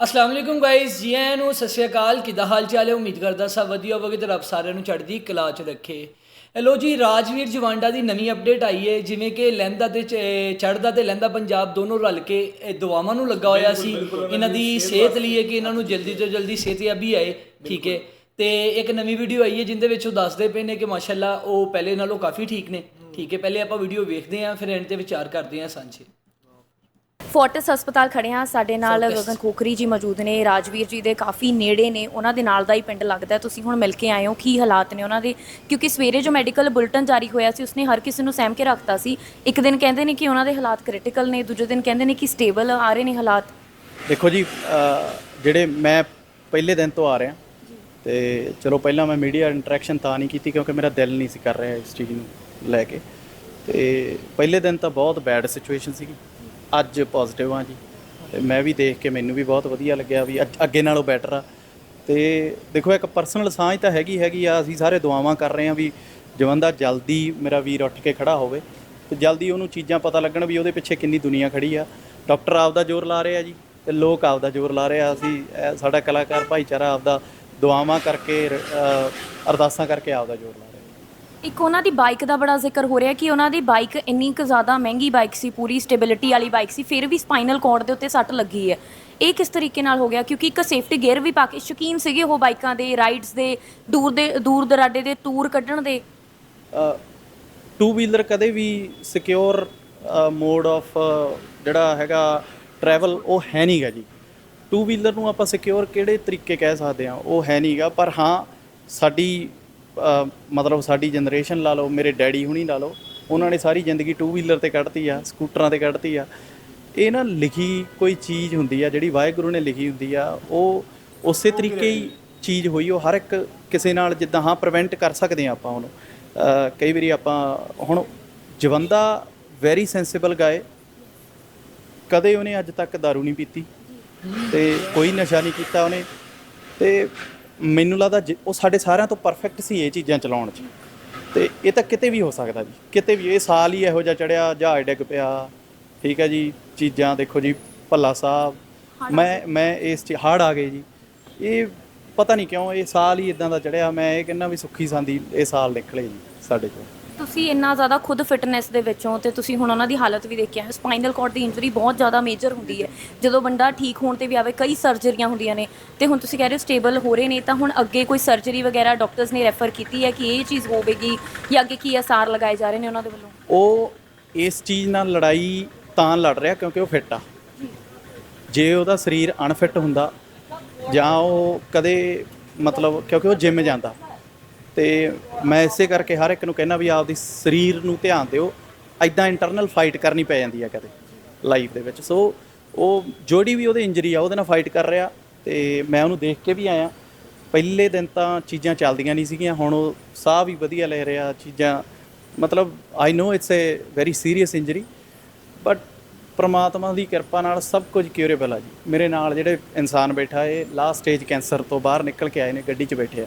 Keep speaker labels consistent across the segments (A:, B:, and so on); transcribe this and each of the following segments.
A: ਅਸਲਾਮ ਵਾਲੇਕੁਮ guys ਜੀ ਆਇਆਂ ਨੂੰ ਸਤਿ ਸ਼੍ਰੀ ਅਕਾਲ। ਕਿੱਦਾਂ ਹਾਲ ਚਾਲ ਹੈ? ਉਮੀਦ ਕਰਦਾ ਸਭ ਵਧੀਆ ਹੋਵੇਗਾ ਤੇ ਰੱਬ ਸਾਰਿਆਂ ਨੂੰ ਚੜ੍ਹਦੀ ਕਲਾ 'ਚ ਰੱਖੇ। ਇਹ ਲੋ ਜੀ ਰਾਜਵੀਰ ਜਵਾਂਡਾ ਦੀ ਨਵੀਂ ਅਪਡੇਟ ਆਈ ਹੈ। ਜਿਵੇਂ ਕਿ ਲਹਿੰਦਾ ਤੇ ਚੜ੍ਹਦਾ ਤੇ ਲਹਿੰਦਾ ਪੰਜਾਬ ਦੋਨੋਂ ਰਲ ਕੇ ਇਹ ਦੁਆਵਾਂ ਨੂੰ ਲੱਗਾ ਹੋਇਆ ਸੀ। ਇਹਨਾਂ ਦੀ ਸਿਹਤ ਲਈ ਹੈ ਕਿ ਇਹਨਾਂ ਨੂੰ ਜਲਦੀ ਤੋਂ ਜਲਦੀ ਸਿਹਤਯਾਬੀ ਆਏ। ਠੀਕ ਹੈ। ਤੇ ਇੱਕ ਨਵੀਂ ਵੀਡੀਓ ਆਈ ਹੈ ਜਿੰਦੇ ਵਿੱਚ ਉਹ ਦੱਸਦੇ ਪਏ ਨੇ ਕਿ ਮਾਸ਼ਾਅੱਲਾ ਉਹ ਪਹਿਲੇ ਨਾਲੋਂ ਕਾਫੀ ਠੀਕ ਨੇ। ਠੀਕ ਹੈ। ਪਹਿਲੇ ਆਪਾਂ ਵੀਡੀਓ ਵੇਖਦੇ ਹਾਂ ਫਿਰ ਐਂਡ ਤੇ ਵਿਚਾਰ ਕਰਦੇ ਹਾਂ ਸਾਂਝੇ।
B: ਫੋਰਟਿਸ ਹਸਪਤਾਲ ਖੜੇ ਹਾਂ। ਸਾਡੇ ਨਾਲ ਗਗਨ ਖੋਖਰੀ ਜੀ ਮੌਜੂਦ ਨੇ ਰਾਜਵੀਰ ਜੀ ਦੇ ਕਾਫੀ ਨੇੜੇ ਨੇ ਉਹਨਾਂ ਦੇ ਨਾਲ ਦਾ ਹੀ ਪਿੰਡ ਲੱਗਦਾ। ਤੁਸੀਂ ਹੁਣ ਮਿਲ ਕੇ ਆਏ ਹੋ ਕੀ ਹਾਲਾਤ ਨੇ ਉਹਨਾਂ ਦੇ? ਕਿਉਂਕਿ ਸਵੇਰੇ ਜੋ ਮੈਡੀਕਲ ਬੁਲਟਨ ਜਾਰੀ ਹੋਇਆ ਸੀ ਉਸਨੇ ਹਰ ਕਿਸੇ ਨੂੰ ਸਹਿਮ ਕੇ ਰੱਖਤਾ ਸੀ। ਇੱਕ ਦਿਨ ਕਹਿੰਦੇ ਨੇ ਕਿ ਉਹਨਾਂ ਦੇ ਹਾਲਾਤ ਕ੍ਰਿਟੀਕਲ ਨੇ ਦੂਜੇ ਦਿਨ ਕਹਿੰਦੇ ਨੇ ਕਿ ਸਟੇਬਲ ਆ ਰਹੇ ਨੇ ਹਾਲਾਤ।
C: ਦੇਖੋ ਜੀ ਜਿਹੜੇ ਮੈਂ ਪਹਿਲੇ ਦਿਨ ਤੋਂ ਆ ਰਿਹਾ ਤੇ ਚਲੋ ਪਹਿਲਾਂ ਮੈਂ ਮੀਡੀਆ ਇੰਟਰੈਕਸ਼ਨ ਤਾਂ ਨਹੀਂ ਕੀਤੀ ਕਿਉਂਕਿ ਮੇਰਾ ਦਿਲ ਨਹੀਂ ਸੀ ਕਰ ਰਿਹਾ ਇਸ ਚੀਜ਼ ਨੂੰ ਲੈ ਕੇ। ਤੇ ਪਹਿਲੇ ਦਿਨ ਤਾਂ ਬਹੁਤ ਬੈਡ ਸਿਚੁਏਸ਼ਨ ਸੀਗੀ। ਅੱਜ ਪੋਜ਼ਿਟਿਵ ਆ ਜੀ। ਤੇ ਮੈਂ ਵੀ ਦੇਖ ਕੇ ਮੈਨੂੰ ਵੀ ਬਹੁਤ ਵਧੀਆ ਲੱਗਿਆ ਵੀ ਅੱਜ ਅੱਗੇ ਨਾਲੋਂ ਬੈਟਰ ਆ। ਤੇ ਦੇਖੋ, ਇੱਕ ਪਰਸਨਲ ਸਾਂਝ ਤਾਂ ਹੈਗੀ ਹੈਗੀ ਆ। ਅਸੀਂ ਸਾਰੇ ਦੁਆਵਾਂ ਕਰ ਰਹੇ ਆ ਵੀ ਜਵੰਦਾ ਜਲਦੀ ਮੇਰਾ ਵੀਰ ਉੱਠ ਕੇ ਖੜਾ ਹੋਵੇ। ਤੇ ਜਲਦੀ ਉਹਨੂੰ ਚੀਜ਼ਾਂ ਪਤਾ ਲੱਗਣ ਵੀ ਉਹਦੇ ਪਿੱਛੇ ਕਿੰਨੀ ਦੁਨੀਆ ਖੜੀ ਆ। ਡਾਕਟਰ ਆਪਦਾ ਜ਼ੋਰ ਲਾ ਰਹੇ ਆ ਜੀ ਤੇ ਲੋਕ ਆਪਦਾ ਜ਼ੋਰ ਲਾ ਰਹੇ ਆ। ਅਸੀਂ ਸਾਡਾ ਕਲਾਕਾਰ ਭਾਈਚਾਰਾ ਆਪਦਾ ਦੁਆਵਾਂ ਕਰਕੇ ਅਰਦਾਸਾਂ ਕਰਕੇ ਆਪਦਾ ਜ਼ੋਰ ਲਾ
B: ਇੱਕ ਉਹਨਾਂ ਦੀ ਬਾਈਕ ਦਾ ਬੜਾ ਜ਼ਿਕਰ ਹੋ ਰਿਹਾ ਕਿ ਉਹਨਾਂ ਦੀ ਬਾਈਕ ਇੰਨੀ ਕੁ ਜ਼ਿਆਦਾ ਮਹਿੰਗੀ ਬਾਈਕ ਸੀ, ਪੂਰੀ ਸਟੇਬਿਲਿਟੀ ਵਾਲੀ ਬਾਈਕ ਸੀ, ਫਿਰ ਵੀ ਸਪਾਈਨਲ ਕੋਰਡ ਦੇ ਉੱਤੇ ਸੱਟ ਲੱਗੀ ਹੈ। ਇਹ ਕਿਸ ਤਰੀਕੇ ਨਾਲ ਹੋ ਗਿਆ? ਕਿਉਂਕਿ ਇੱਕ ਸੇਫਟੀ ਗੇਅਰ ਵੀ ਪਾ ਕੇ ਸ਼ੌਕੀਨ ਸੀਗੇ ਉਹ ਬਾਈਕਾਂ ਦੇ ਰਾਈਡਸ ਦੇ, ਦੂਰ ਦੇ, ਦੂਰ ਦਰਾਡੇ ਦੇ ਟੂਰ ਕੱਢਣ ਦੇ।
C: ਟੂ ਵੀਲਰ ਕਦੇ ਵੀ ਸਿਕਿਉਰ ਮੋਡ ਆਫ ਜਿਹੜਾ ਹੈਗਾ ਟਰੈਵਲ ਉਹ ਹੈ ਨਹੀਂਗਾ ਜੀ। ਟੂ ਵੀਲਰ ਨੂੰ ਆਪਾਂ ਸਿਕਿਉਰ ਕਿਹੜੇ ਤਰੀਕੇ ਕਹਿ ਸਕਦੇ ਆ ਉਹ ਹੈ ਨਹੀਂਗਾ ਪਰ ਹਾਂ, ਸਾਡੀ ਮਤਲਬ ਸਾਡੀ ਜਨਰੇਸ਼ਨ ਲਾ ਲਓ, ਮੇਰੇ ਡੈਡੀ ਹੁਣੀ ਲਾ ਲਓ, ਉਹਨਾਂ ਨੇ ਸਾਰੀ ਜ਼ਿੰਦਗੀ ਟੂ ਵੀਲਰ ਤੇ ਕੱਢਤੀ ਆ, ਸਕੂਟਰਾਂ ਤੇ ਕੱਢਤੀ ਆ। ਇਹ ਨਾ ਲਿਖੀ ਕੋਈ ਚੀਜ਼ ਹੁੰਦੀ ਆ, ਜਿਹੜੀ ਵਾਹਿਗੁਰੂ ਨੇ ਲਿਖੀ ਹੁੰਦੀ ਆ, ਉਹ ਉਸੇ ਤਰੀਕੇ ਹੀ ਚੀਜ਼ ਹੋਈ, ਉਹ ਹਰ ਇੱਕ ਕਿਸੇ ਨਾਲ ਜਿੱਦਾਂ, ਹਾਂ ਪ੍ਰੀਵੈਂਟ ਕਰ ਸਕਦੇ ਆ ਆਪਾਂ ਉਹਨੂੰ। ਕਈ ਵਾਰੀ ਆਪਾਂ ਹੁਣ ਜਵੰਦਾ ਵੈਰੀ ਸੈਂਸਿਬਲ ਗਾਏ। ਕਦੇ ਉਹਨੇ ਅੱਜ ਤੱਕ दारू ਨਹੀਂ ਪੀਤੀ। ਤੇ ਕੋਈ ਨਸ਼ਾ ਨਹੀਂ ਕੀਤਾ ਉਹਨੇ। ਤੇ ਮੈਨੂੰ ਲੱਗਦਾ ਜਿ- ਉਹ ਸਾਡੇ ਸਾਰਿਆਂ ਤੋਂ ਪਰਫੈਕਟ ਸੀ ਇਹ ਚੀਜ਼ਾਂ ਚਲਾਉਣ 'ਚ। ਤੇ ਇਹ ਤਾਂ ਕਿਤੇ ਵੀ ਹੋ ਸਕਦਾ ਜੀ। ਕਿਤੇ ਵੀ ਇਹ ਸਾਲ ਹੀ ਇਹੋ ਜਿਹਾ ਚੜਿਆ ਜਹਾਜ਼ ਡਿੱਗ ਪਿਆ। ਠੀਕ ਹੈ ਜੀ ਚੀਜ਼ਾਂ ਦੇਖੋ ਜੀ ਭੱਲਾ ਸਾਹਿਬ। ਮੈਂ ਮੈਂ ਇਸ ਚ ਹੜ ਆ ਗਏ ਜੀ। ਇਹ ਪਤਾ ਨਹੀਂ ਕਿਉਂ ਇਹ ਸਾਲ ਹੀ ਇਦਾਂ ਦਾ ਚੜਿਆ। ਮੈਂ ਇਹ ਕਹਿੰਦਾ ਵੀ ਸੁੱਖੀ ਸਾਂਦੀ ਇਹ ਸਾਲ ਨਿਕਲੇ ਜੀ ਸਾਡੇ ਕੋਲ
B: ਤੁਸੀਂ ਇੰਨਾ ਜ਼ਿਆਦਾ ਖੁਦ ਫਿਟਨੈਸ ਦੇ ਵਿੱਚੋਂ ਤੇ ਤੁਸੀਂ ਹੁਣ ਉਹਨਾਂ ਦੀ ਹਾਲਤ ਵੀ ਦੇਖਿਆ ਸਪਾਈਨਲ ਕੋਰਡ ਦੀ ਇੰਜਰੀ ਬਹੁਤ ਜ਼ਿਆਦਾ ਮੇਜਰ ਹੁੰਦੀ ਹੈ। ਜਦੋਂ ਬੰਦਾ ਠੀਕ ਹੋਣ ਤੇ ਵੀ ਆਵੇ ਕਈ ਸਰਜਰੀਆਂ ਹੁੰਦੀਆਂ ਨੇ। ਤੇ ਹੁਣ ਤੁਸੀਂ ਕਹਿ ਰਹੇ ਹੋ ਸਟੇਬਲ ਹੋ ਰਹੇ ਨੇ ਤਾਂ ਹੁਣ ਅੱਗੇ ਕੋਈ ਸਰਜਰੀ ਵਗੈਰਾ ਡਾਕਟਰਸ ਨੇ ਰੈਫਰ ਕੀਤੀ ਹੈ ਕਿ ਇਹ ਚੀਜ਼ ਹੋਵੇਗੀ ਜਾਂ ਅੱਗੇ ਕੀ ਅਸਾਰ ਲਗਾਏ ਜਾ ਰਹੇ ਨੇ ਉਹਨਾਂ ਦੇ ਵੱਲੋਂ?
C: ਉਹ ਇਸ ਚੀਜ਼ ਨਾਲ ਲੜਾਈ ਤਾਂ ਲੜ ਰਿਹਾ ਕਿਉਂਕਿ ਉਹ ਫਿੱਟ ਆ। ਜੇ। ਉਹਦਾ ਸਰੀਰ ਅਨਫਿੱਟ ਹੁੰਦਾ ਜਾਂ ਉਹ ਕਦੇ ਮਤਲਬ ਕਿਉਂਕਿ ਉਹ ਜਿਮ ਜਾਂਦਾ ਤੇ ਮੈਂ ਇਸੇ ਕਰਕੇ ਹਰ ਇੱਕ ਨੂੰ ਕਹਿੰਦਾ ਵੀ ਆਪਦੀ ਸਰੀਰ ਨੂੰ ਧਿਆਨ ਦਿਓ। ਐਦਾਂ ਇੰਟਰਨਲ ਫਾਈਟ ਕਰਨੀ ਪੈ ਜਾਂਦੀ ਆ ਕਦੇ ਲਾਈਫ ਦੇ ਵਿੱਚ। ਸੋ ਉਹ ਜਿਹੜੀ ਵੀ ਉਹਦੇ ਇੰਜਰੀ ਆ, ਉਹਦੇ ਨਾਲ ਫਾਈਟ ਕਰ ਰਿਹਾ ਤੇ ਮੈਂ ਉਹਨੂੰ ਦੇਖ ਕੇ ਵੀ ਆਇਆ। ਪਹਿਲੇ ਦਿਨ ਤਾਂ ਚੀਜ਼ਾਂ ਚੱਲਦੀਆਂ ਨਹੀਂ ਸੀਗੀਆਂ, ਹੁਣ ਉਹ ਸਾਹ ਵੀ ਵਧੀਆ ਲੈ ਰਿਹਾ ਚੀਜ਼ਾਂ। ਮਤਲਬ I know it's a very serious injury but ਪ੍ਰਮਾਤਮਾ ਦੀ ਕਿਰਪਾ ਨਾਲ ਸਭ ਕੁਝ ਕਿਉਰੇਬਲ ਆ ਜੀ। ਮੇਰੇ ਨਾਲ ਜਿਹੜੇ ਇਨਸਾਨ ਬੈਠਾ ਇਹ ਲਾਸਟ ਸਟੇਜ ਕੈਂਸਰ ਤੋਂ ਬਾਹਰ ਨਿਕਲ ਕੇ ਆਏ ਨੇ, ਗੱਡੀ 'ਚ ਬੈਠੇ ਆ।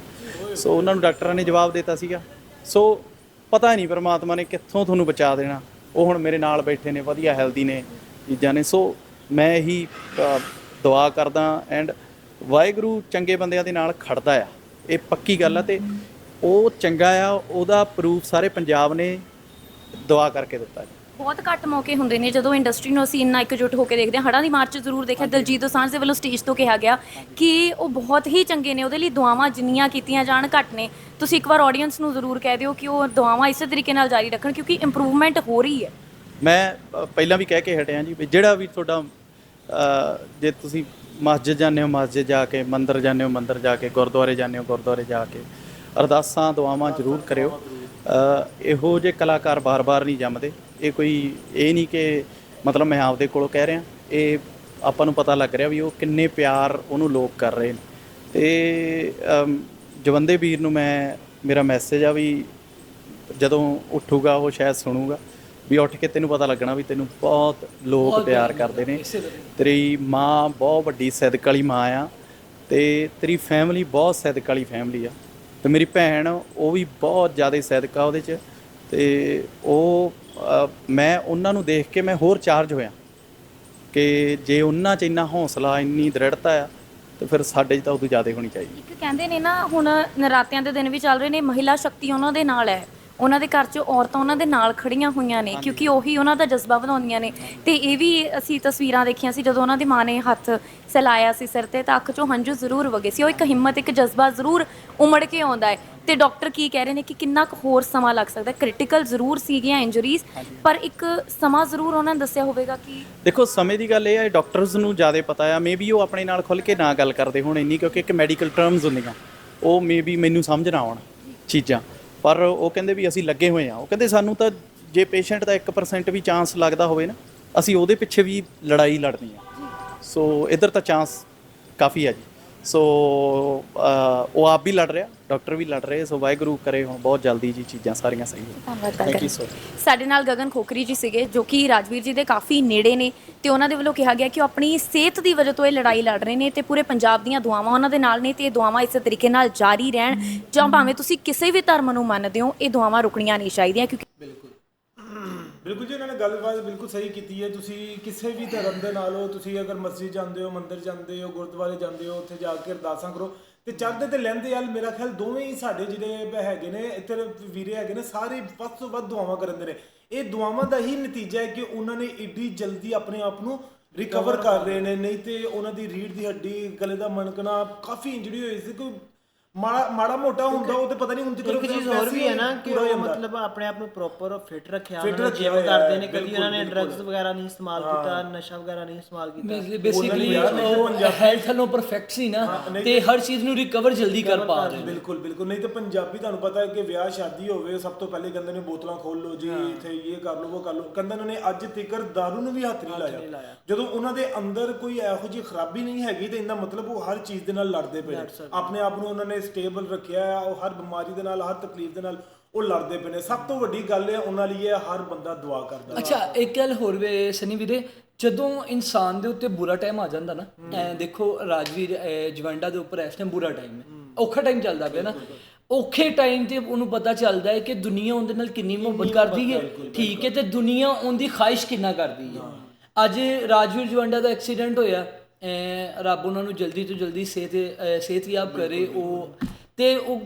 C: ਸੋ ਉਹਨਾਂ ਨੂੰ ਡਾਕਟਰਾਂ ਨੇ ਜਵਾਬ ਦਿੱਤਾ ਸੀਗਾ। ਸੋ ਪਤਾ ਨਹੀਂ ਪ੍ਰਮਾਤਮਾ ਨੇ ਕਿੱਥੋਂ ਤੁਹਾਨੂੰ ਬਚਾ ਦੇਣਾ। ਉਹ ਹੁਣ ਮੇਰੇ ਨਾਲ ਬੈਠੇ ਨੇ, ਵਧੀਆ ਹੈਲਦੀ ਨੇ ਚੀਜ਼ਾਂ ਨੇ। ਸੋ ਮੈਂ ਇਹੀ ਦੁਆ ਕਰਦਾ ਐਂਡ ਵਾਹਿਗੁਰੂ ਚੰਗੇ ਬੰਦਿਆਂ ਦੇ ਨਾਲ ਖੜਦਾ ਆ। ਇਹ ਪੱਕੀ ਗੱਲ ਆ ਤੇ ਉਹ ਚੰਗਾ ਆ, ਉਹਦਾ ਪ੍ਰੂਫ ਸਾਰੇ ਪੰਜਾਬ ਨੇ ਦੁਆ ਕਰਕੇ ਦਿੱਤਾ ਜੀ।
B: ਬਹੁਤ ਘੱਟ ਮੌਕੇ ਹੁੰਦੇ ਨੇ ਜਦੋਂ ਇੰਡਸਟਰੀ ਨੂੰ ਅਸੀਂ ਇੰਨਾ ਇਕਜੁੱਟ ਹੋ ਕੇ ਦੇਖਦੇ ਹਾਂ। ਹੜਾਂ ਦੀ ਮਾਰਚ ਜ਼ਰੂਰ ਦੇਖਿਆ। ਦਲਜੀਤ ਦੋਸਾਂਝ ਦੇ ਵੱਲੋਂ ਸਟੇਜ ਤੋਂ ਕਿਹਾ ਗਿਆ ਕਿ ਉਹ ਬਹੁਤ ਹੀ ਚੰਗੇ ਨੇ। ਉਹਦੇ ਲਈ ਦੁਆਵਾਂ ਜਿੰਨੀਆਂ ਕੀਤੀਆਂ ਜਾਣ ਘੱਟ ਨੇ। ਤੁਸੀਂ ਇੱਕ ਵਾਰ ਆਡੀਅנס ਨੂੰ ਜ਼ਰੂਰ ਕਹਿ ਦਿਓ ਕਿ ਉਹ ਦੁਆਵਾਂ ਇਸੇ ਤਰੀਕੇ ਨਾਲ ਜਾਰੀ ਰੱਖਣ ਕਿਉਂਕਿ ਇੰਪਰੂਵਮੈਂਟ ਹੋ ਰਹੀ ਹੈ।
C: ਮੈਂ ਅ, ਪਹਿਲਾਂ ਵੀ ਕਹਿ ਕੇ ਹਟਿਆ ਜੀ ਵੀ ਜਿਹੜਾ ਵੀ ਤੁਹਾਡਾ ਅ, ਜੇ ਤੁਸੀਂ ਮਸਜਿਦ ਜਾਂਦੇ ਹੋ ਮਸਜਿਦ ਜਾ ਕੇ ਮੰਦਿਰ ਜਾਂਦੇ ਹੋ ਮੰਦਿਰ ਜਾ ਕੇ ਗੁਰਦੁਆਰੇ ਜਾਂਦੇ ਹੋ ਗੁਰਦੁਆਰੇ ਜਾ ਕੇ ਅਰਦਾਸਾਂ ਦੁਆਵਾਂ ਜ਼ਰੂਰ ਕਰਿਓ। ਅ, ਇਹੋ ਜਿਹੇ ਕਲਾਕਾਰ ਬਾਰ-ਬਾਰ ਨਹੀਂ ਜੰਮਦੇ। ਇਹ ਕੋਈ ਇਹ ਨਹੀਂ ਕਿ ਮਤਲਬ ਮੈਂ ਆਪਦੇ ਕੋਲੋਂ ਕਹਿ ਰਿਹਾ। ਇਹ ਆਪਾਂ ਨੂੰ ਪਤਾ ਲੱਗ ਰਿਹਾ ਵੀ ਉਹ ਕਿੰਨੇ ਪਿਆਰ ਉਹਨੂੰ ਲੋਕ ਕਰ ਰਹੇ ਨੇ। ਤੇ ਜਵੰਦੇ ਵੀਰ ਨੂੰ ਮੈਂ ਮੇਰਾ ਮੈਸੇਜ ਆ ਵੀ ਜਦੋਂ ਉੱਠੂਗਾ ਉਹ ਸ਼ਾਇਦ ਸੁਣੂਗਾ ਵੀ ਉੱਠ ਕੇ ਤੈਨੂੰ ਪਤਾ ਲੱਗਣਾ ਵੀ ਤੈਨੂੰ ਬਹੁਤ ਲੋਕ ਪਿਆਰ ਕਰਦੇ ਨੇ। ਤੇਰੀ ਮਾਂ ਬਹੁਤ ਵੱਡੀ ਸਿਦਕ ਵਾਲੀ ਮਾਂ ਆ ਤੇ ਤੇਰੀ ਫੈਮਿਲੀ ਬਹੁਤ ਸਿਦਕ ਵਾਲੀ ਫੈਮਿਲੀ ਆ। ਤੇ ਮੇਰੀ ਭੈਣ ਉਹ ਵੀ ਬਹੁਤ ਜ਼ਿਆਦਾ ਸਿਦਕ ਉਹਦੇ 'ਚ। ਤੇ ਉਹ ਮੈਂ ਉਹਨਾਂ ਨੂੰ ਦੇਖ ਕੇ ਮੈਂ ਹੋਰ ਚਾਰਜ ਹੋਇਆ ਕਿ ਜੇ ਉਹਨਾਂ 'ਚ ਇੰਨਾ ਹੌਸਲਾ ਇੰਨੀ ਦ੍ਰਿੜਤਾ ਆ ਤੇ ਫਿਰ ਸਾਡੇ 'ਚ ਤਾਂ ਉਦੋਂ ਜ਼ਿਆਦਾ ਹੋਣੀ ਚਾਹੀਦੀ।
B: ਇੱਕ ਕਹਿੰਦੇ ਨੇ ਨਾ ਹੁਣ ਨਰਾਤਿਆਂ ਦੇ ਦਿਨ ਵੀ ਚੱਲ ਰਹੇ ਨੇ ਮਹਿਲਾ ਸ਼ਕਤੀ ਉਹਨਾਂ ਦੇ ਨਾਲ ਹੈ। ਉਹਨਾਂ ਦੇ ਘਰ 'ਚ ਔਰਤਾਂ ਉਹਨਾਂ ਦੇ ਨਾਲ ਖੜੀਆਂ ਹੋਈਆਂ ਨੇ ਕਿਉਂਕਿ ਉਹੀ ਉਹਨਾਂ ਦਾ ਜਜ਼ਬਾ ਵਧਾਉਂਦੀਆਂ ਨੇ। ਤੇ ਇਹ ਵੀ ਅਸੀਂ ਤਸਵੀਰਾਂ ਦੇਖੀਆਂ ਸੀ ਜਦੋਂ ਉਹਨਾਂ ਦੀ ਮਾਂ ਨੇ ਹੱਥ ਸਲਾਇਆ ਸੀ ਸਿਰ ਤੇ ਤਾਂ ਅੱਖ 'ਚੋਂ ਹੰਝੂ ਜ਼ਰੂਰ ਵਗੇ ਸੀ। ਉਹ ਇੱਕ ਹਿੰਮਤ ਇੱਕ ਜਜ਼ਬਾ ਜ਼ਰੂਰ ਉਮੜ ਕੇ ਆਉਂਦਾ ਹੈ। ਤੇ ਡਾਕਟਰ ਕੀ ਕਹਿ ਰਹੇ ਨੇ ਕਿ ਕਿੰਨਾ ਕੁ ਹੋਰ ਸਮਾਂ ਲੱਗ ਸਕਦਾ? ਕ੍ਰਿਟੀਕਲ ਜ਼ਰੂਰ ਸੀਗੀਆਂ ਇੰਜਰੀਜ਼ ਪਰ ਇੱਕ ਸਮਾਂ ਜ਼ਰੂਰ ਉਹਨਾਂ ਨੇ ਦੱਸਿਆ ਹੋਵੇਗਾ ਕਿ
C: ਦੇਖੋ ਸਮੇਂ ਦੀ ਗੱਲ ਇਹ ਹੈ ਡਾਕਟਰਸ ਨੂੰ ਜ਼ਿਆਦਾ ਪਤਾ ਆ। ਮੇਬੀ ਉਹ ਆਪਣੇ ਨਾਲ ਖੁੱਲ ਕੇ ਨਾ ਗੱਲ ਕਰਦੇ ਹੋਣ ਇੰਨੀ ਕਿਉਂਕਿ ਇੱਕ ਮੈਡੀਕਲ ਟਰਮਸ ਹੁੰਦੀਆਂ। ਉਹ ਮੇਬੀ ਮੈਨੂੰ ਸਮਝ ਨਾ ਆਉਣ ਚੀਜ਼ਾਂ। ਪਰ ਉਹ ਕਹਿੰਦੇ ਵੀ ਅਸੀਂ ਲੱਗੇ ਹੋਏ ਆ। ਉਹ ਕਹਿੰਦੇ ਸਾਨੂੰ ਤਾਂ ਜੇ ਪੇਸ਼ੈਂਟ ਦਾ 1% ਵੀ ਚਾਂਸ ਲੱਗਦਾ ਹੋਵੇ ਨਾ ਅਸੀਂ ਉਹਦੇ ਪਿੱਛੇ ਵੀ ਲੜਾਈ ਲੜਨੀ ਆ। ਸੋ ਇਧਰ ਤਾਂ ਚਾਂਸ ਕਾਫੀ ਆ ਜੀ। ਸੋ ਉਹ ਆਪ ਵੀ ਲੜ ਰਿਹਾ ਡਾਕਟਰ ਵੀ ਲੜ ਰਹੇ ਸੋ ਵਾਹਿਗੁਰੂ ਕਰੇ ਹੁਣ ਬਹੁਤ ਜਲਦੀ ਜੀ ਚੀਜ਼ਾਂ ਸਾਰੀਆਂ ਸਹੀ ਹੋਣ।
B: ਧੰਨਵਾਦ
C: ਥੈਂਕ ਯੂ ਸੋ
B: ਸਾਡੇ ਨਾਲ ਗਗਨ ਖੋਖਰੀ ਜੀ ਸੀਗੇ ਜੋ ਕਿ ਰਾਜਵੀਰ ਜੀ ਦੇ ਕਾਫੀ ਨੇੜੇ ਨੇ ਤੇ ਉਹਨਾਂ ਦੇ ਵੱਲੋਂ ਕਿਹਾ ਗਿਆ ਕਿ ਉਹ ਆਪਣੀ ਸਿਹਤ ਦੀ ਵਜ੍ਹਾ ਤੋਂ ਇਹ ਲੜਾਈ ਲੜ ਰਹੇ ਨੇ ਤੇ ਪੂਰੇ ਪੰਜਾਬ ਦੀਆਂ ਦੁਆਵਾਂ ਉਹਨਾਂ ਦੇ ਨਾਲ ਨੇ ਤੇ ਇਹ ਦੁਆਵਾਂ ਇਸੇ ਤਰੀਕੇ ਨਾਲ ਜਾਰੀ ਰਹਿਣ। ਜਾਂ ਭਾਵੇਂ ਤੁਸੀਂ ਕਿਸੇ ਵੀ ਧਰਮ ਨੂੰ ਮੰਨਦੇ ਹੋ ਇਹ ਦੁਆਵਾਂ ਰੁਕਣੀਆਂ ਨਹੀਂ ਚਾਹੀਦੀਆਂ ਕਿਉਂਕਿ
D: ਬਿਲਕੁਲ। ਜੀ ਉਹਨਾਂ ਨੇ ਗੱਲਬਾਤ ਬਿਲਕੁਲ ਸਹੀ ਕੀਤੀ ਹੈ। ਤੁਸੀਂ ਕਿਸੇ ਵੀ ਧਰਮ ਦੇ ਨਾਲ ਹੋ ਤੁਸੀਂ ਅਗਰ ਮਸਜਿਦ ਜਾਂਦੇ ਹੋ ਮੰਦਿਰ ਜਾਂਦੇ ਹੋ ਗੁਰਦੁਆਰੇ ਜਾਂਦੇ ਹੋ ਉੱਥੇ ਜਾ ਕੇ ਅਰਦਾਸਾਂ ਕਰੋ ਤੇ ਚੜ੍ਹਦੇ ਤੇ ਲੈਂਦੇ ਯਾਰ ਮੇਰਾ ਖਿਆਲ ਦੋਵੇਂ ਹੀ ਸਾਡੇ ਜਿਹੜੇ ਹੈਗੇ ਨੇ ਇੱਥੇ ਵੀਰੇ ਹੈਗੇ ਨੇ ਸਾਰੇ ਵੱਧ ਤੋਂ ਵੱਧ ਦੁਆਵਾਂ ਕਰਦੇ ਨੇ। ਇਹ ਦੁਆਵਾਂ ਦਾ ਹੀ ਨਤੀਜਾ ਹੈ ਕਿ ਉਹਨਾਂ ਨੇ ਏਡੀ ਜਲਦੀ ਆਪਣੇ ਆਪ ਨੂੰ ਰਿਕਵਰ ਕਰ ਰਹੇ ਨੇ ਨਹੀਂ ਤੇ ਉਹਨਾਂ ਦੀ ਰੀੜ ਦੀ ਹੱਡੀ ਗਲੇ ਦਾ ਮਣਕਣਾ ਕਾਫੀ ਇੰਜਰੀ ਹੋਈ ਸੀ ਕੋਈ ਮਾੜਾ ਮਾੜਾ ਮੋਟਾ ਹੁੰਦਾ ਉਹ ਤੇ ਪਤਾ ਨਹੀਂ ਹੁੰਦੀ
E: ਇੱਕ ਚੀਜ਼ ਹੋਰ ਵੀ ਹੈ ਨਾ ਕਿ ਉਹ ਮਤਲਬ ਆਪਣੇ ਆਪ ਨੂੰ ਪ੍ਰੋਪਰ ਫਿਟ ਰੱਖਿਆ ਉਹਨਾਂ ਨੇ ਜਿਮ ਕਰਦੇ ਨੇ ਕਦੀ ਉਹਨਾਂ ਨੇ ਡਰੱਗਸ ਵਗੈਰਾ ਨਹੀਂ ਇਸਤੇਮਾਲ ਕੀਤਾ ਨਸ਼ਾ ਵਗੈਰਾ ਨਹੀਂ ਇਸਤੇਮਾਲ ਕੀਤਾ।
A: ਬੇਸਿਕਲੀ ਉਹ ਹੈਲਥ ਨੂੰ ਪਰਫੈਕਟ ਸੀ ਨਾ ਤੇ ਹਰ ਚੀਜ਼ ਨੂੰ ਰਿਕਵਰ ਜਲਦੀ ਕਰ ਪਾ ਰਹੇ
D: ਬਿਲਕੁਲ ਬਿਲਕੁਲ। ਨਹੀਂ ਤੇ ਪੰਜਾਬੀ ਤੁਹਾਨੂੰ ਪਤਾ ਹੈ ਕਿ ਵਿਆਹ ਸ਼ਾਦੀ ਹੋਵੇ ਸਭ ਤੋਂ ਪਹਿਲੇ ਕਹਿੰਦੇ ਨੇ ਬੋਤਲਾਂ ਖੋਲ ਲਓ ਜੀ ਇੱਥੇ ਇਹ ਕਰ ਲਓ ਉਹ ਕਰ ਲਓ। ਕਹਿੰਦੇ ਉਹਨਾਂ ਨੇ ਅੱਜ ਤੀਕਰ दारू ਨੂੰ ਵੀ ਹੱਥ ਨਹੀਂ ਲਾਇਆ। ਜਦੋਂ ਉਹਨਾਂ ਦੇ ਅੰਦਰ ਕੋਈ ਇਹੋ ਜਿਹੀ ਖਰਾਬੀ ਨਹੀਂ ਹੈਗੀ ਤੇ ਇਹਦਾ ਮਤਲਬ ਉਹ ਹਰ ਚੀਜ਼ ਦੇ ਨਾਲ ਲੜਦੇ ਪਏ। ਆਪਣੇ ਆਪ ਨੂੰ ਉਹਨਾਂ ਨੇ ਸਟੇਬਲ ਰੱਖਿਆ ਹੈ ਉਹ ਹਰ ਬਿਮਾਰੀ ਦੇ ਨਾਲ ਹਰ ਤਕਲੀਫ ਦੇ ਨਾਲ ਉਹ ਲੜਦੇ ਪਏ ਨੇ। ਸਭ ਤੋਂ ਵੱਡੀ ਗੱਲ ਹੈ ਉਹਨਾਂ ਲਈ ਇਹ ਹਰ ਬੰਦਾ ਦੁਆ ਕਰਦਾ।
A: ਅੱਛਾ ਇੱਕ ਗੱਲ ਹੋਰ ਵੇ ਸਨੀ ਵੀਰੇ ਜਦੋਂ ਇਨਸਾਨ ਦੇ ਉੱਤੇ ਬੁਰਾ ਟਾਈਮ ਆ ਜਾਂਦਾ ਨਾ ਐ ਦੇਖੋ ਰਾਜਵੀਰ ਜਵੰਡਾ ਦੇ ਉੱਪਰ ਇਸ ਟਾਈਮ ਬੁਰਾ ਟਾਈਮ ਹੈ। ਔਖਾ ਟਾਈਮ ਚੱਲਦਾ ਪਿਆ ਨਾ। ਔਖੇ ਟਾਈਮ ਤੇ ਉਹਨੂੰ ਪਤਾ ਚੱਲਦਾ ਹੈ ਕਿ ਦੁਨੀਆ ਉਹਦੇ ਨਾਲ ਕਿੰਨੀ ਮੁਹੱਬਤ ਕਰਦੀ ਹੈ। ਠੀਕ ਹੈ ਤੇ ਦੁਨੀਆ ਉਹਦੀ ਖਾਹਿਸ਼ ਕਿੰਨਾ ਕਰਦੀ ਹੈ। ਅੱਜ ਰਾਜਵੀਰ ਜਵੰਡਾ ਦਾ ਐਕਸੀਡੈਂਟ ਹੋਇਆ। ਰੱਬ ਉਹਨਾਂ ਨੂੰ ਜਲਦੀ ਤੋਂ ਜਲਦੀ ਸਿਹਤ ਸਿਹਤਯਾਬ ਕਰੇ ਉਹ ਤੇ ਉਹ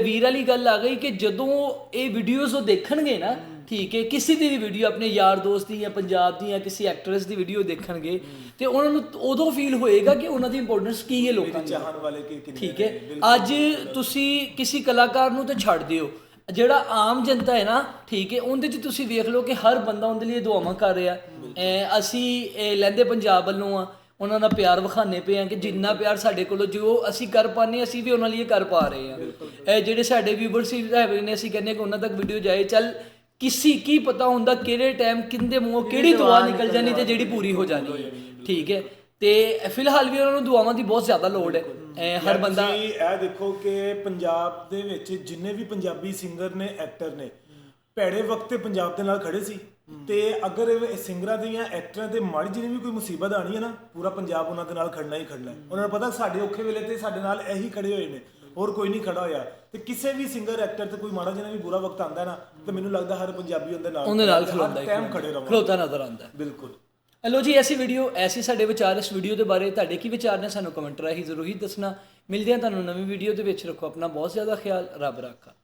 A: ਵੀਰ ਵਾਲੀ ਗੱਲ ਆ ਗਈ ਕਿ ਜਦੋਂ ਇਹ ਵੀਡੀਓਜ਼ ਉਹ ਦੇਖਣਗੇ ਨਾ ਠੀਕ ਹੈ ਕਿਸੇ ਦੀ ਵੀ ਵੀਡੀਓ ਆਪਣੇ ਯਾਰ ਦੋਸਤ ਦੀ ਜਾਂ ਪੰਜਾਬ ਦੀ ਜਾਂ ਕਿਸੇ ਐਕਟਰੈਸ ਦੀ ਵੀਡੀਓ ਦੇਖਣਗੇ ਤੇ ਉਹਨਾਂ ਨੂੰ ਉਦੋਂ ਫੀਲ ਹੋਏਗਾ ਕਿ ਉਹਨਾਂ ਦੀ ਇੰਪੋਰਟੈਂਸ ਕੀ ਹੈ ਲੋਕਾਂ ਦੀ।
D: ਚਾਹਣ ਵਾਲੇ ਕਿ ਕਿੰਨੇ
A: ਠੀਕ ਹੈ ਅੱਜ ਤੁਸੀਂ ਕਿਸੇ ਕਲਾਕਾਰ ਨੂੰ ਤੇ ਛੱਡ ਦਿਓ ਜਿਹੜਾ ਆਮ ਜਨਤਾ ਹੈ ਨਾ ਠੀਕ ਹੈ ਉਹਦੇ 'ਚ ਤੁਸੀਂ ਵੇਖ ਲਓ ਕਿ ਹਰ ਬੰਦਾ ਉਹਦੇ ਲਈ ਦੁਆਵਾਂ ਕਰ ਰਿਹਾ। ਐ ਅਸੀਂ ਲਹਿੰਦੇ ਪੰਜਾਬ ਵੱਲੋਂ ਆ ਉਹਨਾਂ ਦਾ ਪਿਆਰ ਵਿਖਾਣੇ ਪਏ ਆ ਕਿ ਜਿੰਨਾ ਪਿਆਰ ਸਾਡੇ ਕੋਲੋਂ ਜੋ ਅਸੀਂ ਕਰ ਪਾਨੇ ਅਸੀਂ ਵੀ ਉਹਨਾਂ ਲਈ ਕਰ ਪਾ ਰਹੇ ਆ ਇਹ ਜਿਹੜੇ ਸਾਡੇ ਵੀਵਰਸ ਹੈਗੇ ਨੇ ਅਸੀਂ ਕਹਿੰਦੇ ਕਿ ਉਹਨਾਂ ਤੱਕ ਵੀਡੀਓ ਜਾਏ। ਚੱਲ ਕਿਸੇ ਕੀ ਪਤਾ ਹੁੰਦਾ ਕਿਹੜੇ ਟਾਈਮ ਕਿੰਦੇ ਮੂੰਹੋਂ ਕਿਹੜੀ ਦੁਆ ਨਿਕਲ ਜਾਣੀ ਤੇ ਜਿਹੜੀ ਪੂਰੀ ਹੋ ਜਾਣੀ। ਹੈ ਠੀਕ ਹੈ। ਤੇ ਫਿਲਹਾਲ ਵੀ ਉਹਨਾਂ ਨੂੰ ਦੁਆਵਾਂ ਦੀ ਬਹੁਤ ਜ਼ਿਆਦਾ ਲੋੜ ਹੈ। ਹਰ ਬੰਦਾ
D: ਤੁਸੀਂ ਇਹ ਦੇਖੋ ਕਿ ਪੰਜਾਬ ਦੇ ਵਿੱਚ ਜਿੰਨੇ ਵੀ ਪੰਜਾਬੀ ਸਿੰਗਰ ਨੇ ਐਕਟਰ ਨੇ ਭੈੜੇ ਵਕਤ ਤੇ ਪੰਜਾਬ ਦੇ ਨਾਲ ਖੜੇ ਸੀ। ਤੇ ਅਗਰ ਇਹ ਸਿੰਗਰਾਂ ਦੇ ਜਾਂ ਐਕਟਰਾਂ ਤੇ ਮਾੜੀ ਜਿਹੀ ਵੀ ਕੋਈ ਮੁਸੀਬਤ ਆਣੀ ਹੈ ਨਾ ਪੂਰਾ ਪੰਜਾਬ ਉਹਨਾਂ ਦੇ ਨਾਲ ਖੜਨਾ ਹੀ ਖੜਨਾ ਹੈ। ਉਹਨਾਂ ਨੂੰ ਪਤਾ ਸਾਡੇ ਔਖੇ ਵੇਲੇ ਤੇ ਸਾਡੇ ਨਾਲ ਇਹੀ ਖੜੇ ਹੋਏ ਨੇ ਹੋਰ ਕੋਈ ਨਹੀਂ ਖੜਾ ਹੋਇਆ। ਤੇ ਕਿਸੇ ਵੀ ਸਿੰਗਰ ਐਕਟਰ ਤੇ ਕੋਈ ਮਾੜਾ ਜਿਹਾ ਵੀ ਬੁਰਾ ਵਕਤ ਆਂਦਾ ਨਾ ਤੇ ਮੈਨੂੰ ਲੱਗਦਾ ਹਰ ਪੰਜਾਬੀ ਉਹਦੇ ਨਾਲ
A: ਉਹਦੇ ਨਾਲ ਖਲੋਂਦਾ ਹੀ
D: ਟਾਈਮ ਖੜੇ
A: ਖਲੋਤਾ ਨਜ਼ਰ ਆਉਂਦਾ ਹੈ।
D: ਬਿਲਕੁਲ।
A: ਲੋ ਜੀ ਐਸੀ ਵੀਡੀਓ ਐਸੀ ਸਾਡੇ ਵਿਚਾਰ ਇਸ ਵੀਡੀਓ ਦੇ ਬਾਰੇ ਤੁਹਾਡੇ ਕੀ ਵਿਚਾਰ ਨੇ ਸਾਨੂੰ ਕਮੈਂਟ ਰਾਹੀਂ ਜ਼ਰੂਰ ਹੀ ਦੱਸਣਾ। ਮਿਲਦੇ ਹਾਂ ਤੁਹਾਨੂੰ ਨਵੀਂ ਵੀਡੀਓ ਦੇ ਵਿੱਚ। ਰੱਖੋ ਆਪਣਾ ਬਹੁਤ ਜ਼ਿਆਦਾ ਖਿਆਲ ਰੱਬ ਰੱਖਾ।